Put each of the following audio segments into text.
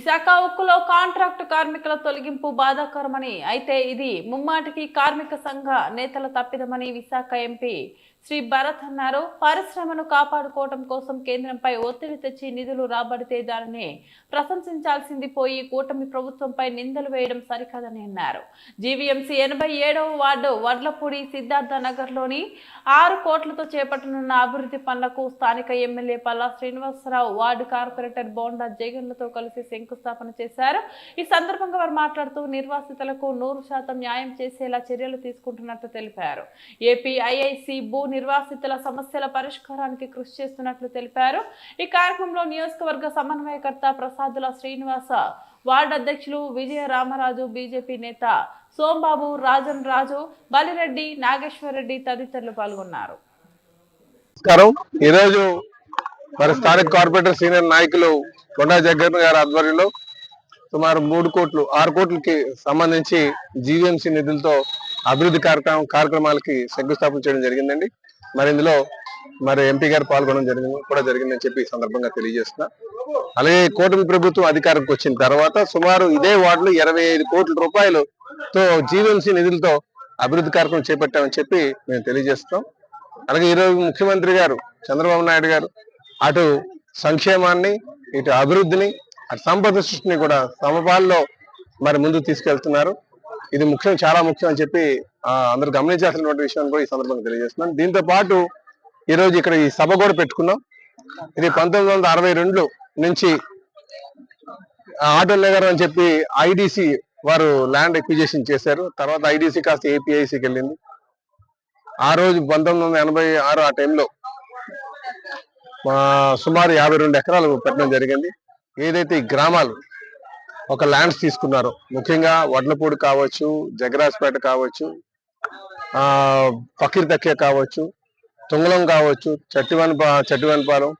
Visakha ఉక్కులో contract కార్మికుల తొలగింపు బాధాకరమని అయితే ఇది ముమ్మాటికి కార్మిక సంఘ నేతల తప్పిదమని విశాఖ ఎంపీ శ్రీ భరత్ అన్నారు పరిశ్రమను కాపాడుకోవటం కోసం కేంద్రంపై ఒత్తిడి తెచ్చి నిధులు రాబడితే దానిని ప్రశంసించాల్సింది పోయి కూటమి ప్రభుత్వంపై నిందలు వేయడం సరికాదని అన్నారు. జీవీఎంసీ ఎనభై ఏడవ వార్డు వడ్లపూడి సిద్ధార్థ నగర్లోని ఆరు కోట్లతో చేపట్టనున్న అభివృద్ధి పనులకు స్థానిక MLA Palla Srinivasarao ward corporator Bonda జగన్లతో కలిసి శంకుస్థాపన చేశారు. ఈ సందర్భంగా వారు మాట్లాడుతూ నిర్వాసితులకు నూరు శాతం న్యాయం చేసేలా చర్యలు తీసుకుంటున్నట్లు తెలిపారు. ఏపీ ఐఐసి భూ నిర్వాసితుల సమస్యల పరిష్కారానికి కృషి చేస్తున్నట్లు తెలిపారు. ఈ కార్యక్రమంలో నియోజకవర్గ సమన్వయకర్త ప్రసాదుల శ్రీనివాస వార్డు అధ్యక్షులు విజయ రామరాజు బీజేపీ నేత సోంబాబు రాజన్ రాజు బలిరెడ్డి నాగేశ్వర రెడ్డి తదితరులు పాల్గొన్నారు. నమస్కారం. ఈరోజు మరి స్థానిక కార్పొరేటర్ సీనియర్ నాయకులు కొండా జగన్ గారి ఆధ్వర్యంలో సుమారు మూడు కోట్లు ఆరు కోట్లకి సంబంధించి జీవీఎంసీ నిధులతో అభివృద్ధి కార్యక్రమం కార్యక్రమాలకి శంకుస్థాపన చేయడం జరిగిందండి. మరి ఇందులో మరి ఎంపీ గారు పాల్గొనడం జరిగింది కూడా జరిగిందని చెప్పి సందర్భంగా తెలియజేస్తున్నా. అలాగే కూటమి ప్రభుత్వం అధికారంకి వచ్చిన తర్వాత సుమారు ఇదే వార్డులో ఇరవై ఐదు కోట్ల రూపాయలతో జీవీఎంసీ నిధులతో అభివృద్ధి కార్యక్రమం చేపట్టామని చెప్పి మేము తెలియజేస్తాం అలాగే ఈరోజు ముఖ్యమంత్రి గారు చంద్రబాబు నాయుడు గారు అటు సంక్షేమాన్ని ఇటు అభివృద్ధిని అటు సంపద సృష్టిని కూడా సమపాల్లో మరి ముందుకు తీసుకెళ్తున్నారు. ఇది ముఖ్యం చాలా ముఖ్యం అని చెప్పి అందరూ గమనించాల్సినటువంటి విషయాన్ని కూడా ఈ సందర్భంగా తెలియజేస్తున్నాను. దీంతో పాటు ఈ రోజు ఇక్కడ ఈ సభ కూడా పెట్టుకున్నాం. ఇది పంతొమ్మిది వందల అరవై రెండు నుంచి ఆటో నగర్ అని చెప్పి ఐడిసి వారు ల్యాండ్ ఎక్విజేషన్ చేశారు. తర్వాత ఐడిసి కాస్త ఏపీఐసికి వెళ్ళింది. ఆ రోజు పంతొమ్మిది వందల ఎనభై ఆరు ఆ టైంలో సుమారు యాభై రెండు ఎకరాలు పెట్టడం జరిగింది. ఏదైతే ఈ గ్రామాలు ఒక ల్యాండ్స్ తీసుకున్నారో ముఖ్యంగా వడ్లపూడి కావచ్చు జగరాజ్పేట కావచ్చు ఆ ఫకీర్ తక్కే కావచ్చు తుంగలం కావచ్చు చెట్టు చట్టివన్పాలెం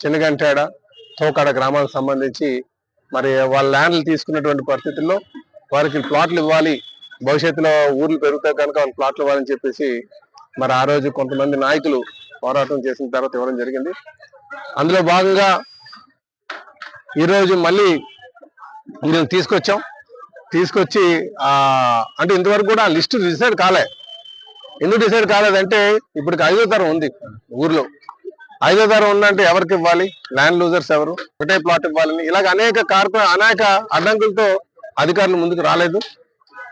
చిన్నగంటేడ తోకాడ గ్రామాలకు సంబంధించి మరి వాళ్ళ ల్యాండ్లు తీసుకున్నటువంటి పరిస్థితుల్లో వారికి ప్లాట్లు ఇవ్వాలి. భవిష్యత్తులో ఊర్లు పెరుగుతాయి కనుక వాళ్ళకి ప్లాట్లు ఇవ్వాలని చెప్పేసి మరి ఆ రోజు కొంతమంది నాయకులు పోరాటం చేసిన తర్వాత ఇవ్వడం జరిగింది. అందులో భాగంగా ఈరోజు మళ్ళీ మేము తీసుకొచ్చాం. తీసుకొచ్చి అంటే ఇంతవరకు కూడా లిస్ట్ డిసైడ్ కాలే. ఎందుకు డిసైడ్ కాలేదంటే ఇప్పటికి ఐదో తరం ఉంది ఊర్లో. ఐదో తరం ఉందంటే ఎవరికి ఇవ్వాలి? ల్యాండ్ లూజర్స్ ఎవరు? ఒకటే ప్లాట్ ఇవ్వాలని. ఇలాగ అనేక కార్పొ అనేక అడ్డంకులతో అధికారులు ముందుకు రాలేదు.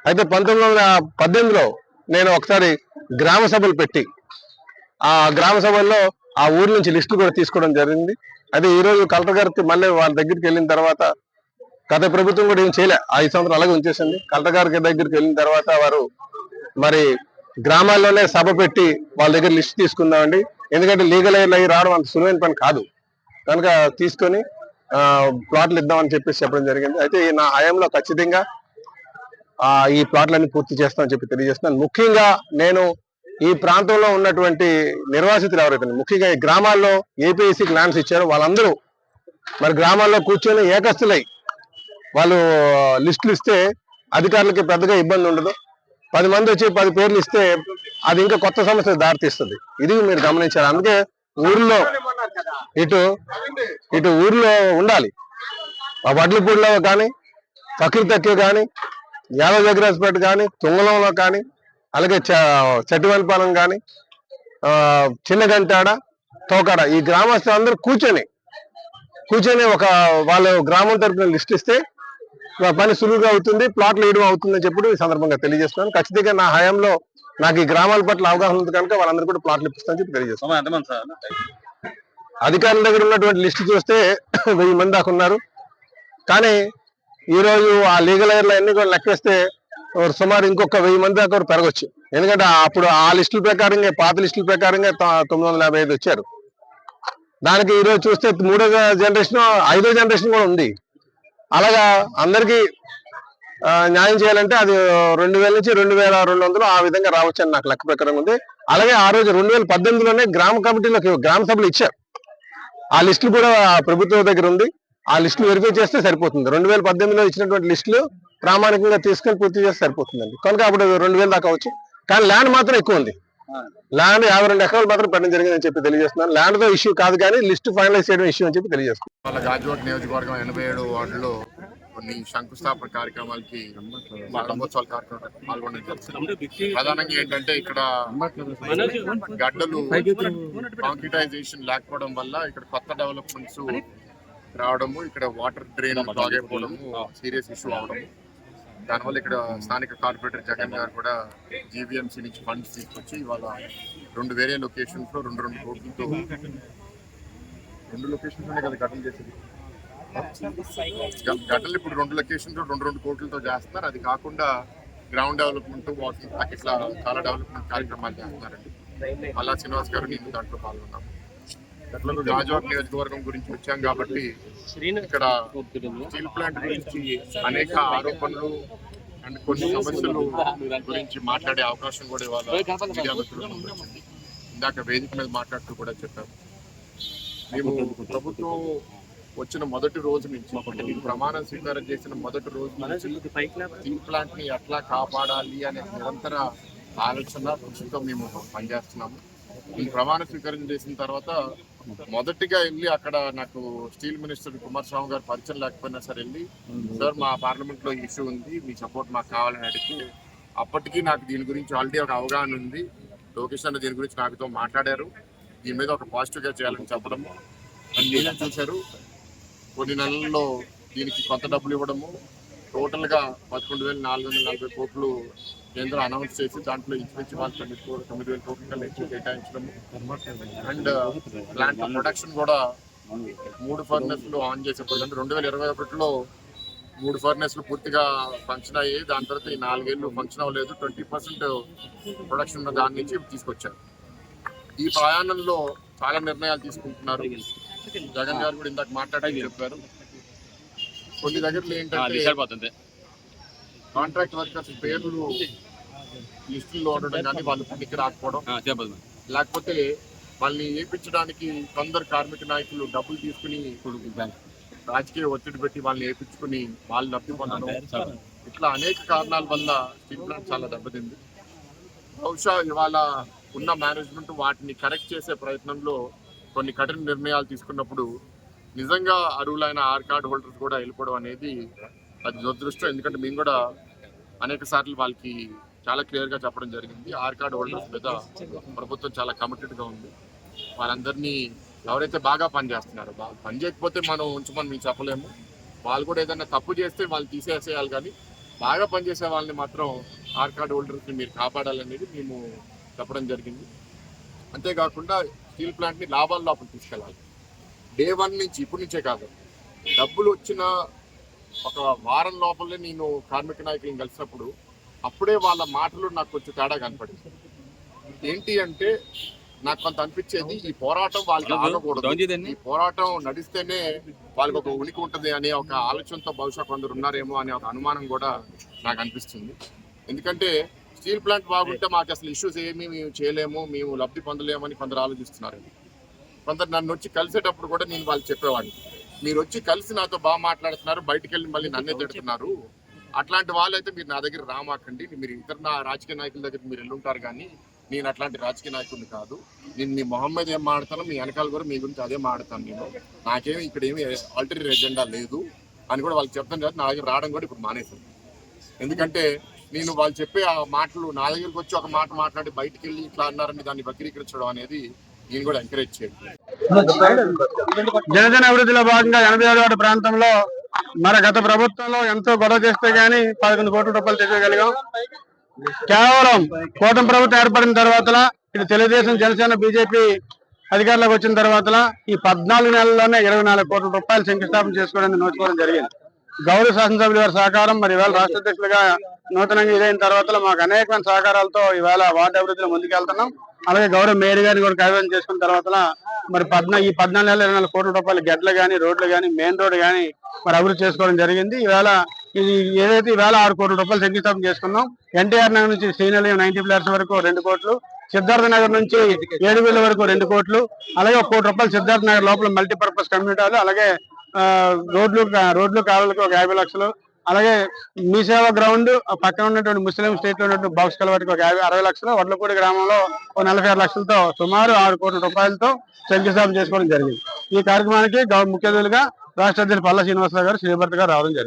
అయితే పంతొమ్మిది వందల పద్దెనిమిదిలో నేను ఒకసారి గ్రామ సభలు పెట్టి ఆ గ్రామ సభల్లో ఆ ఊరి నుంచి లిస్టు కూడా తీసుకోవడం జరిగింది. అయితే ఈరోజు కలెక్టర్ గారికి మళ్ళీ వాళ్ళ దగ్గరికి వెళ్ళిన తర్వాత గత ప్రభుత్వం కూడా ఏం చేయలే. ఐదు సంవత్సరం అలాగే ఉంచేసింది. కలెక్టర్ గారికి దగ్గరికి వెళ్ళిన తర్వాత వారు మరి గ్రామాల్లోనే సభ పెట్టి వాళ్ళ దగ్గర లిస్ట్ తీసుకుందామండి. ఎందుకంటే లీగల్ అయ్యి రావడం అంత సులువైన పని కాదు. కనుక తీసుకొని ప్లాట్లు ఇద్దామని చెప్పేసి చెప్పడం జరిగింది. అయితే ఈ నా హయాంలో ఖచ్చితంగా ఈ ప్లాట్లన్నీ పూర్తి చేస్తామని చెప్పి తెలియజేస్తున్నాను. ముఖ్యంగా నేను ఈ ప్రాంతంలో ఉన్నటువంటి నిర్వాసితులు ఎవరైతే ముఖ్యంగా ఈ గ్రామాల్లో ఏపీఎస్సీకి ల్యాండ్స్ ఇచ్చారో వాళ్ళందరూ మరి గ్రామాల్లో కూర్చొని ఏకస్తులై వాళ్ళు లిస్టులు ఇస్తే అధికారులకి పెద్దగా ఇబ్బంది ఉండదు. పది మంది వచ్చి పది పేర్లు ఇస్తే అది ఇంకా కొత్త సమస్య దారితీస్తుంది. ఇది మీరు గమనించాలి. అందుకే ఊర్లో ఇటు ఇటు ఊర్లో ఉండాలి. ఆ వడ్లపూడిలో కానీ ఫకీర్ తక్కువ కానీ యాదవ జగరాజ్పేట కానీ తుంగలంలో కానీ అలాగే చ- కానీ చిన్నగంటాడ తోకాడ ఈ గ్రామస్తులు అందరూ కూర్చొని కూర్చొని ఒక వాళ్ళ గ్రామం తరపున లిస్ట్ ఇస్తే పని సులువుగా అవుతుంది ప్లాట్లు వేయడం అవుతుందని చెప్పి ఈ సందర్భంగా తెలియజేస్తున్నాను. ఖచ్చితంగా నా హయాంలో నాకు ఈ గ్రామాల పట్ల అవగాహన ఉంది కనుక వాళ్ళందరూ కూడా ప్లాట్లు ఇప్పిస్తానని చెప్పి తెలియజేస్తాను అధికారుల దగ్గర ఉన్నటువంటి లిస్ట్ చూస్తే వెయ్యి మంది దాకా ఉన్నారు. కానీ ఈ రోజు ఆ లీగల్ ఎయిర్లు అన్ని కూడా లెక్కేస్తే సుమారు ఇంకొక వెయ్యి మంది దాకా పెరగచ్చు. ఎందుకంటే అప్పుడు ఆ లిస్టుల ప్రకారంగా పాత లిస్టుల ప్రకారంగా తొమ్మిది వందల యాభై ఐదు వచ్చారు. దానికి ఈ రోజు చూస్తే మూడో జనరేషన్ ఐదో జనరేషన్ కూడా ఉంది. అలాగా అందరికీ న్యాయం చేయాలంటే అది రెండు వేల నుంచి రెండు వేల రెండు వందలు ఆ విధంగా రావచ్చు అని నాకు లెక్క ప్రకారం ఉంది. అలాగే ఆ రోజు రెండు వేల పద్దెనిమిదిలోనే గ్రామ కమిటీలోకి గ్రామ సభలు ఇచ్చారు. ఆ లిస్టులు కూడా ప్రభుత్వం దగ్గర ఉంది. ఆ లిస్టులు వెరిఫై చేస్తే సరిపోతుంది. రెండు వేల పద్దెనిమిదిలో ఇచ్చినటువంటి లిస్టులు ప్రామాణికంగా తీసుకొని పూర్తి చేస్తే సరిపోతుందండి. కనుక అప్పుడు రెండు వేలు దాకా అవచ్చు కానీ ల్యాండ్ మాత్రం ఎక్కువ ఉంది. ల్యాండ్ యాభై రెండు ఎకరాలు మాత్రం పెట్టడం జరిగిందని చెప్పి తెలియజేస్తున్నాను. ల్యాండ్తో ఇష్యూ కాదు కానీ లిస్ట్ ఫైనలైజ్ చేయడం ఇష్యూ అని చెప్పి తెలియజేస్తున్నాను. వాళ్ళ గాజువాక నియోజకవర్గం ఎనభై ఏడు వార్డులో కొన్ని శంకుస్థాపన కార్యక్రమాలకి ప్రారంభోత్సవాల కార్యక్రమం పాల్గొనడం జరిగింది. ప్రధానంగా ఏంటంటే ఇక్కడ గడ్డలు కాంక్రిటైజేషన్ లేకపోవడం వల్ల ఇక్కడ కొత్త డెవలప్మెంట్స్ రావడము ఇక్కడ water drain block serious issue అవడము. దానివల్ల ఇక్కడ స్థానిక కార్పొరేటర్ జగన్ గారు కూడా జీవీఎంసీ నుంచి ఫండ్స్ తీసుకొచ్చి ఇవాళ రెండు వేరే లొకేషన్స్లో రెండు రెండు కోట్లతో రెండు లొకేషన్స్లోనే కదా గడ్డలు చేసేది. గటలు ఇప్పుడు రెండు లొకేషన్స్ రెండు రెండు కోట్లతో చేస్తున్నారు. అది కాకుండా గ్రౌండ్ డెవలప్మెంట్ వాకింగ్ ఇట్లా చాలా డెవలప్మెంట్ కార్యక్రమాలు చేస్తున్నారండి. అలా శ్రీనివాస్ గారు నేను దాంట్లో పాల్గొన్నాను. గాజువాక్ నియోజకవర్గం గురించి వచ్చాం కాబట్టి ఇక్కడ స్టీల్ ప్లాంట్ గురించి అనేక ఆరోపణలు అండ్ కొన్ని సమస్యలు గురించి మాట్లాడే అవకాశం కూడా ఇవాళ మీడియా వచ్చింది ఇందాక వేదిక మీద మాట్లాడుతూ కూడా చెప్పారు. మేము ప్రభుత్వం వచ్చిన మొదటి రోజు నుంచి ప్రమాణ స్వీకారం చేసిన మొదటి రోజు నుంచి స్టీల్ ప్లాంట్ని ఎట్లా కాపాడాలి అనే నిరంతర ఆలోచన కృషితో మేము పనిచేస్తున్నాము. నేను ప్రమాణ స్వీకారం చేసిన తర్వాత మొదటిగా వెళ్ళి అక్కడ నాకు స్టీల్ మినిస్టర్ కుమారస్వామి గారు పరిచయం లేకపోయినా సరే వెళ్ళి సార్ మా పార్లమెంట్లో ఇష్యూ ఉంది మీ సపోర్ట్ మాకు కావాలని అడిగితే అప్పటికి నాకు దీని గురించి ఆల్రెడీ ఒక అవగాహన ఉంది. లోకేష్ అన్న దీని గురించి నాకుతో మాట్లాడారు. దీని మీద ఒక పాజిటివ్గా చేయాలని చెప్పడము. అని నేనే చూశారు. కొన్ని నెలల్లో దీనికి కొత్త డబ్బులు ఇవ్వడము. టోటల్గా పదకొండు వేల నాలుగు వందల నలభై కోట్లు కేంద్రం అనౌన్స్ చేసి దాంట్లో ఇంచుమించు వాళ్ళు తొమ్మిది తొమ్మిది వేల కోట్ల ఎక్కువ కేటాయించడము. అండ్ ప్లాంట్ ప్రొడక్షన్ కూడా మూడు ఫర్నెస్లు ఆన్ చేసేప్పుడు అంటే రెండు వేల ఇరవై ఒకటిలో మూడు ఫర్నెస్లు పూర్తిగా ఫంక్షన్ అయ్యాయి. దాని తర్వాత ఈ నాలుగేళ్ళు ఫంక్షన్ అవ్వలేదు. ట్వంటీ పర్సెంట్ ప్రొడక్షన్ ఉన్న దాని నుంచి తీసుకొచ్చారు. ఈ ప్రయాణంలో చాలా నిర్ణయాలు తీసుకుంటున్నారు. జగన్ గారు కూడా ఇందాక మాట్లాడి చెప్పారు. కొన్ని దగ్గరలో ఏంటంటే కాంట్రాక్ట్ వర్కర్స్ పేర్లు లిస్టుల్లో ఉండడం కానీ వాళ్ళు పనికి రాకపోవడం. లేకపోతే వాళ్ళని ఏపించడానికి కొందరు కార్మిక నాయకులు డబ్బులు తీసుకుని రాజకీయ ఒత్తిడి పెట్టి వాళ్ళని ఏపించుకుని వాళ్ళు లబ్ధి పొందడం. ఇట్లా అనేక కారణాల వల్ల స్టీల్ ప్లాంట్ చాలా దెబ్బతింది. బహుశా ఇవాళ ఉన్న మేనేజ్మెంట్ వాటిని కరెక్ట్ చేసే ప్రయత్నంలో కొన్ని కఠిన నిర్ణయాలు తీసుకున్నప్పుడు నిజంగా అర్హులైన ఆర్ కార్డ్ హోల్డర్స్ కూడా వెళ్ళిపోవడం అనేది అది దురదృష్టం. ఎందుకంటే మేము కూడా అనేక సార్లు వాళ్ళకి చాలా క్లియర్గా చెప్పడం జరిగింది. ఆర్ కార్డ్ హోల్డర్స్ మీద ప్రభుత్వం చాలా కమిటెడ్గా ఉంది. వారందరినీ ఎవరైతే బాగా పనిచేస్తున్నారో బాగా పని చేయకపోతే మనం ఉంచమని మేము చెప్పలేము. వాళ్ళు కూడా ఏదైనా తప్పు చేస్తే వాళ్ళు తీసేసేయాలి కానీ బాగా పనిచేసే వాళ్ళని మాత్రం ఆర్ కార్డ్ హోల్డర్స్ని మీరు కాపాడాలనేది మేము చెప్పడం జరిగింది. అంతేకాకుండా స్టీల్ ప్లాంట్ని లాభాల లోపల తీసుకెళ్ళాలి. డే వన్ నుంచి ఇప్పటి నుంచే కాదు. డబ్బులు వచ్చిన ఒక వారం లోపలే నేను కార్మిక నాయకులను కలిసినప్పుడు అప్పుడే వాళ్ళ మాటలు నాకు కొంచెం తేడా కనపడింది. ఏంటి అంటే నాకు కొంత అనిపించేది ఈ పోరాటం వాళ్ళకి ఆగకూడదు. ఈ పోరాటం నడిస్తేనే వాళ్ళకి ఒక ఉనికి ఉంటుంది అనే ఒక ఆలోచనతో బహుశా కొందరు ఉన్నారేమో అనే ఒక అనుమానం కూడా నాకు అనిపిస్తుంది. ఎందుకంటే స్టీల్ ప్లాంట్ బాగుంటే మాకు అసలు ఇష్యూస్ ఏమీ మేము చేయలేము మేము లబ్ధి పొందలేమని కొందరు ఆలోచిస్తున్నారు. కొందరు నన్ను వచ్చి కలిసేటప్పుడు కూడా నేను వాళ్ళు చెప్పేవాడిని. మీరు వచ్చి కలిసి నాతో బాగా మాట్లాడుతున్నారు బయటికి వెళ్ళి మళ్ళీ నన్నే తిడుతున్నారు. అట్లాంటి వాళ్ళైతే మీరు నా దగ్గర రామాకండి. మీరు ఇతర నా రాజకీయ నాయకుల దగ్గర మీరు వెళ్ళుంటారు కానీ నేను అట్లాంటి రాజకీయ నాయకుడిని కాదు. నేను మీ మొహమ్మద్ ఏం మాడతానో మీ వెనకాల కూడా మీ గురించి అదే మాడతాను నేను. నాకేమి ఇక్కడ ఏమి ఆల్టరీ ఎజెండా లేదు అని కూడా వాళ్ళు చెప్తాను కదా నా దగ్గర రావడం కూడా ఇప్పుడు మానేశాను ఎందుకంటే నేను వాళ్ళు చెప్పే ఆ మాటలు నా దగ్గరికి వచ్చి ఒక మాట మాట్లాడి బయటికి వెళ్ళి ఇట్లా అన్నారని దాన్ని వక్రీకరించడం అనేది నేను కూడా ఎంకరేజ్ చేయను. జనజన అభివృద్ధిలో భాగంగా ఎనభై ఏడు ప్రాంతంలో మన గత ప్రభుత్వంలో ఎంతో గొడవ చేస్తే గానీ పదకొండు కోట్ల రూపాయలు తెచ్చగలిగాం కేవలం కూటమి ప్రభుత్వం ఏర్పడిన తర్వాత ఇటు తెలుగుదేశం జనసేన బీజేపీ అధికారంలోకి వచ్చిన తర్వాత ఈ పద్నాలుగు నెలల్లోనే ఇరవై నాలుగు కోట్ల రూపాయలు శంకుస్థాపన చేసుకోవడానికి నోచుకోవడం జరిగింది. గౌరవ శాసనసభ్యుల వారి సహకారం మరి ఇవాళ రాష్ట్ర అధ్యక్షులుగా నూతనంగా ఇదైన తర్వాత మాకు అనేకమైన సహకారాలతో ఇవాళ వార్డు అభివృద్ధిలో ముందుకెళ్తున్నాం. అలాగే గౌరవ మేయర్ గారిని కూడా కైవసం చేసుకున్న తర్వాత మరి పద్నా ఈ పద్నాలుగు నెలల ఇరవై నాలుగు కోట్ల రూపాయలు గెడ్లు కానీ రోడ్లు కానీ మెయిన్ రోడ్ కానీ మరి అభివృద్ధి చేసుకోవడం జరిగింది. ఈవేళ ఇది ఏదైతే ఈవేళ ఆరు కోట్ల రూపాయలు శంకుస్థాపన చేసుకున్నాం ఎన్టీఆర్ నగర్ నుంచి శ్రీనిలయం నైన్టీ ప్లేయర్స్ వరకు రెండు కోట్లు సిద్ధార్థ నగర్ నుంచి ఏడు వేల వరకు రెండు కోట్లు అలాగే ఒక కోటి రూపాయలు సిద్ధార్థ నగర్ లోపల మల్టీపర్పస్ కమ్యూనిటీ అలాగే ఆ, రోడ్లు రోడ్లు కాలువలకు ఒక యాభై లక్షలు అలాగే మీ సేవ గ్రౌండ్ ఆ పక్కన ఉన్నటువంటి ముస్లిం స్టేట్లో ఉన్నటువంటి బాక్స్ కలవాటికి ఒక యాభై అరవై లక్షలు వడ్లపూడి గ్రామంలో ఒక నలభై ఆరు లక్షలతో సుమారు ఆరు కోట్ల రూపాయలతో శంకుస్థాపన చేసుకోవడం జరిగింది. ఈ కార్యక్రమానికి ముఖ్య అతిథులుగా రాష్ట్ర అధ్యక్షులు పల్లా శ్రీనివాసరావు గారు శ్రీభర్త గారు రావడం జరిగింది.